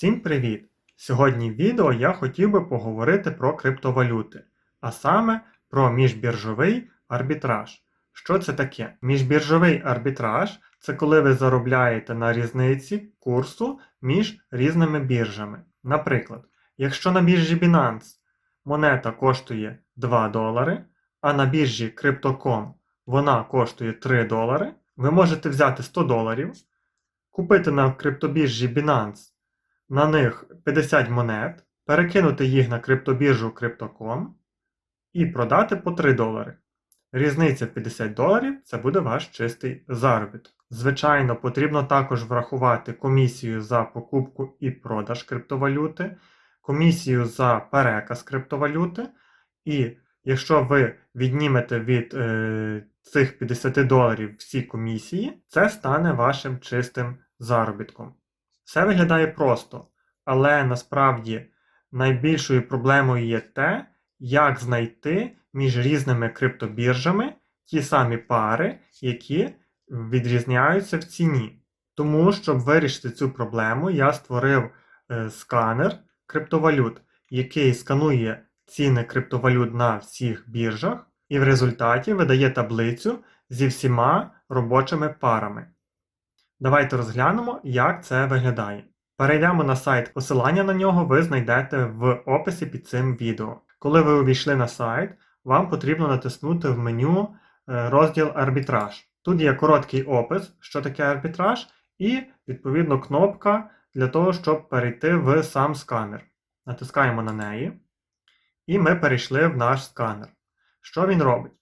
Всім привіт! Сьогодні в відео я хотів би поговорити про криптовалюти, а саме про міжбіржовий арбітраж. Що це таке? Міжбіржовий арбітраж це коли ви заробляєте на різниці курсу між різними біржами. Наприклад, якщо на біржі Binance монета коштує 2 долари, а на біржі Crypto.com вона коштує 3 долари, ви можете взяти 100 доларів, купити на криптобіржі Binance на них 50 монет, перекинути їх на криптобіржу Crypto.com і продати по 3 долари. Різниця 50 доларів це буде ваш чистий заробіток. Звичайно, потрібно також врахувати комісію за покупку і продаж криптовалюти, комісію за переказ криптовалюти. І якщо ви віднімете від е, цих 50 доларів всі комісії, це стане вашим чистим заробітком. Все виглядає просто, але насправді найбільшою проблемою є те, як знайти між різними криптобіржами ті самі пари, які відрізняються в ціні. Тому, щоб вирішити цю проблему, я створив е, сканер криптовалют, який сканує ціни криптовалют на всіх біржах, і в результаті видає таблицю зі всіма робочими парами. Давайте розглянемо, як це виглядає. Перейдемо на сайт, посилання на нього ви знайдете в описі під цим відео. Коли ви увійшли на сайт, вам потрібно натиснути в меню е, розділ арбітраж. Тут є короткий опис, що таке арбітраж, і відповідно кнопка для того, щоб перейти в сам сканер. Натискаємо на неї, і ми перейшли в наш сканер. Що він робить?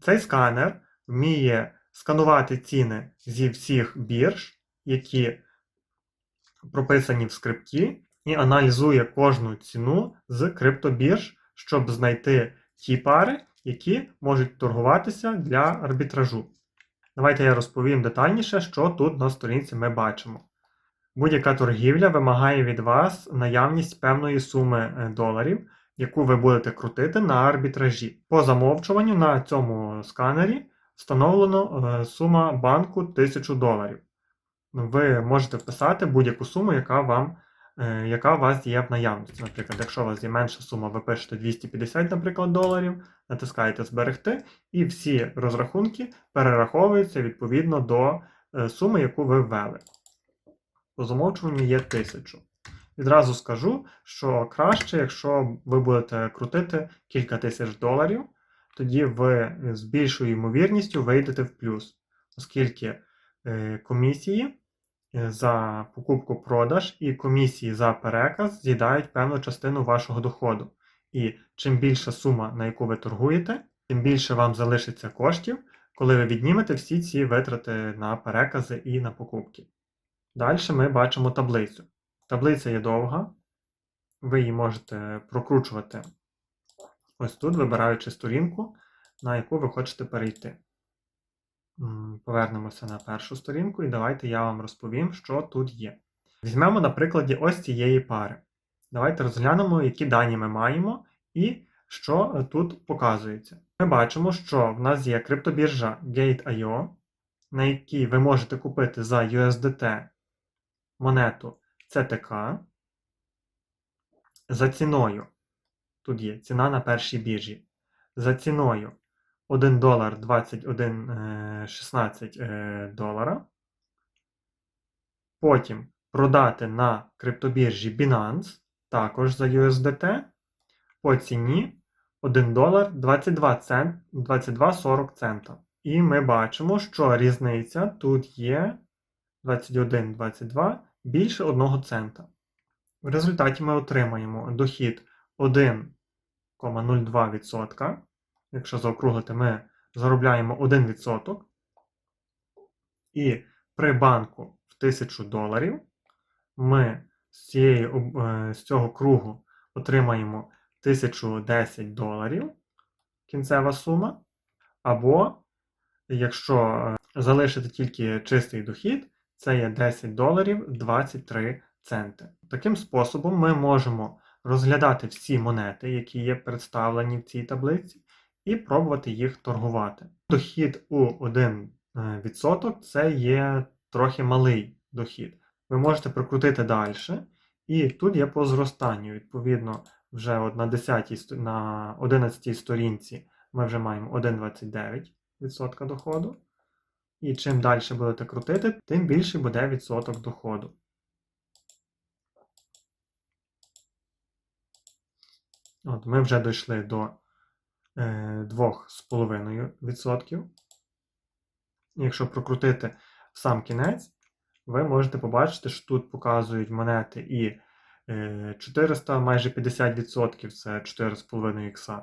Цей сканер вміє сканувати ціни зі всіх бірж, які прописані в скрипті, і аналізує кожну ціну з криптобірж, щоб знайти ті пари, які можуть торгуватися для арбітражу. Давайте я розповім детальніше, що тут на сторінці ми бачимо. Будь-яка торгівля вимагає від вас наявність певної суми е, доларів, яку ви будете крутити на арбітражі. По замовчуванню на цьому сканері встановлено е, сума банку 1000 доларів. Ви можете вписати будь-яку суму, яка вам, е, яка у вас є в наявності. Наприклад, якщо у вас є менша сума, ви пишете 250, наприклад, доларів, натискаєте Зберегти, і всі розрахунки перераховуються відповідно до е, суми, яку ви ввели. По замовчуванню є 1000. Відразу скажу, що краще, якщо ви будете крутити кілька тисяч доларів, тоді ви з більшою ймовірністю вийдете в плюс, оскільки е, комісії е, за покупку-продаж і комісії за переказ з'їдають певну частину вашого доходу. І чим більша сума, на яку ви торгуєте, тим більше вам залишиться коштів, коли ви віднімете всі ці витрати на перекази і на покупки. Далі ми бачимо таблицю. Таблиця є довга, ви її можете прокручувати ось тут, вибираючи сторінку, на яку ви хочете перейти. Повернемося на першу сторінку, і давайте я вам розповім, що тут є. Візьмемо на прикладі ось цієї пари. Давайте розглянемо, які дані ми маємо і що тут показується. Ми бачимо, що в нас є криптобіржа Gate.io, на якій ви можете купити за USDT монету CTK за ціною. Тут є ціна на першій біржі. За ціною 1 долар 21 16 е, долара. Потім продати на криптобіржі Binance також за USDT по ціні 1 долар 22 цент, 22,40 цента. І ми бачимо, що різниця тут є 21,22 більше 1 цента. В результаті ми отримаємо дохід 1,02%. Якщо заокруглити, ми заробляємо 1%. І при банку в 1000 доларів ми з, цієї, е, з цього кругу отримаємо 1010 доларів кінцева сума. Або, якщо е, залишити тільки чистий дохід, це є 10 доларів 23 центи. Таким способом ми можемо розглядати всі монети, які є представлені в цій таблиці, і пробувати їх торгувати. Дохід у 1% це є трохи малий дохід. Ви можете прокрутити далі І тут є по зростанню. Відповідно, вже от на 10 сто- на 11 сторінці ми вже маємо 1,29% доходу. І чим далі будете крутити, тим більше буде відсоток доходу. От ми вже дійшли до е, 2,5%. Якщо прокрутити сам кінець, ви можете побачити, що тут показують монети і е, 400, майже 50% це 4,5 ікса.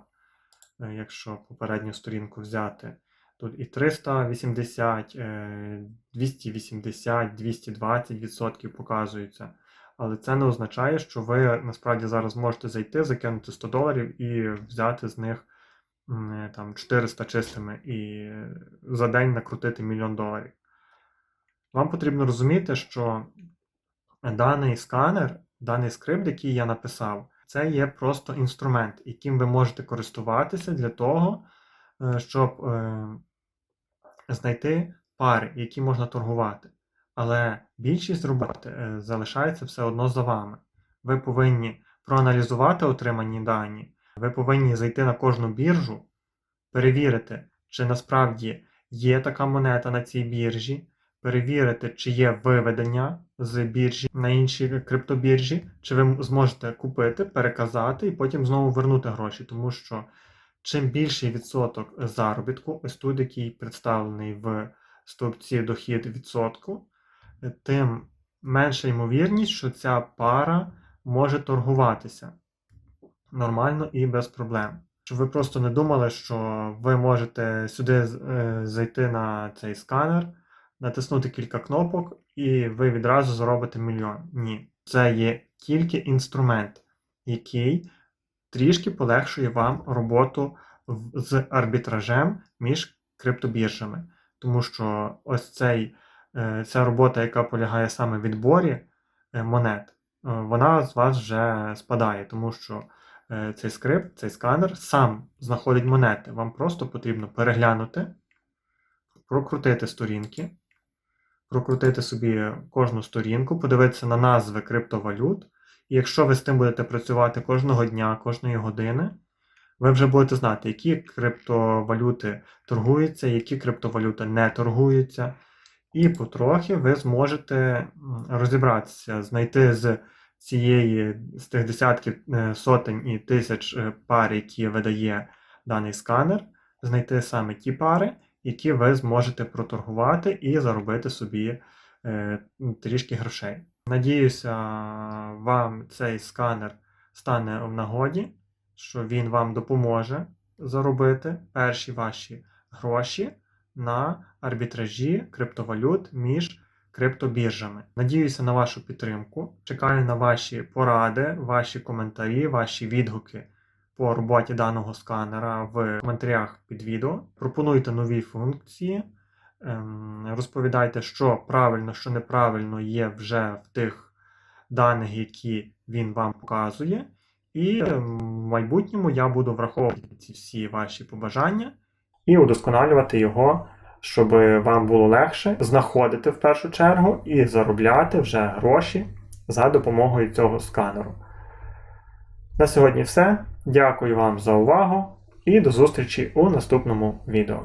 Е, Якщо попередню сторінку взяти, тут і 380, е, 280, 220% показуються. Але це не означає, що ви насправді зараз можете зайти, закинути 100 доларів і взяти з них е, там 400 чистими і е, за день накрутити мільйон доларів. Вам потрібно розуміти, що даний сканер, даний скрипт, який я написав, це є просто інструмент, яким ви можете користуватися для того, е, щоб знайти пари, які можна торгувати. Але більшість роботи е, залишається все одно за вами. Ви повинні проаналізувати отримані дані, ви повинні зайти на кожну біржу, перевірити, чи насправді є така монета на цій біржі, перевірити, чи є виведення з біржі на інші криптобіржі, чи ви зможете купити, переказати і потім знову вернути гроші, тому що чим більший відсоток заробітку, ось тут, який представлений в стовпці дохід відсотку, тим менша ймовірність, що ця пара може торгуватися нормально і без проблем. Щоб ви просто не думали, що ви можете сюди е, зайти на цей сканер, натиснути кілька кнопок, і ви відразу заробите мільйон. Ні, це є тільки інструмент, який трішки полегшує вам роботу з арбітражем між криптобіржами. Тому що ось цей, ця робота, яка полягає саме в відборі е, монет, е, вона з вас вже спадає, тому що е, цей скрипт, цей сканер сам знаходить монети. Вам просто потрібно переглянути, прокрутити сторінки, прокрутити собі кожну сторінку, подивитися на назви криптовалют. І якщо ви з тим будете працювати кожного дня, кожної години, ви вже будете знати, які криптовалюти торгуються, які криптовалюти не торгуються. І потрохи ви зможете розібратися, знайти з цієї, з тих десятків е, сотень і тисяч е, пар, які видає даний сканер, знайти саме ті пари, які ви зможете проторгувати і заробити собі е, трішки грошей. Надіюся, вам цей сканер стане в нагоді, що він вам допоможе заробити перші ваші гроші на арбітражі криптовалют між криптобіржами. Надіюся на вашу підтримку. Чекаю на ваші поради, ваші коментарі, ваші відгуки по роботі даного сканера в коментарях під відео. Пропонуйте нові функції. Ем, Розповідайте, що правильно, що неправильно є вже в тих даних, які він вам показує. І ем, в майбутньому я буду враховувати ці всі ваші побажання і удосконалювати його, щоб вам було легше знаходити в першу чергу і заробляти вже гроші за допомогою цього сканеру. На сьогодні все. Дякую вам за увагу і до зустрічі у наступному відео.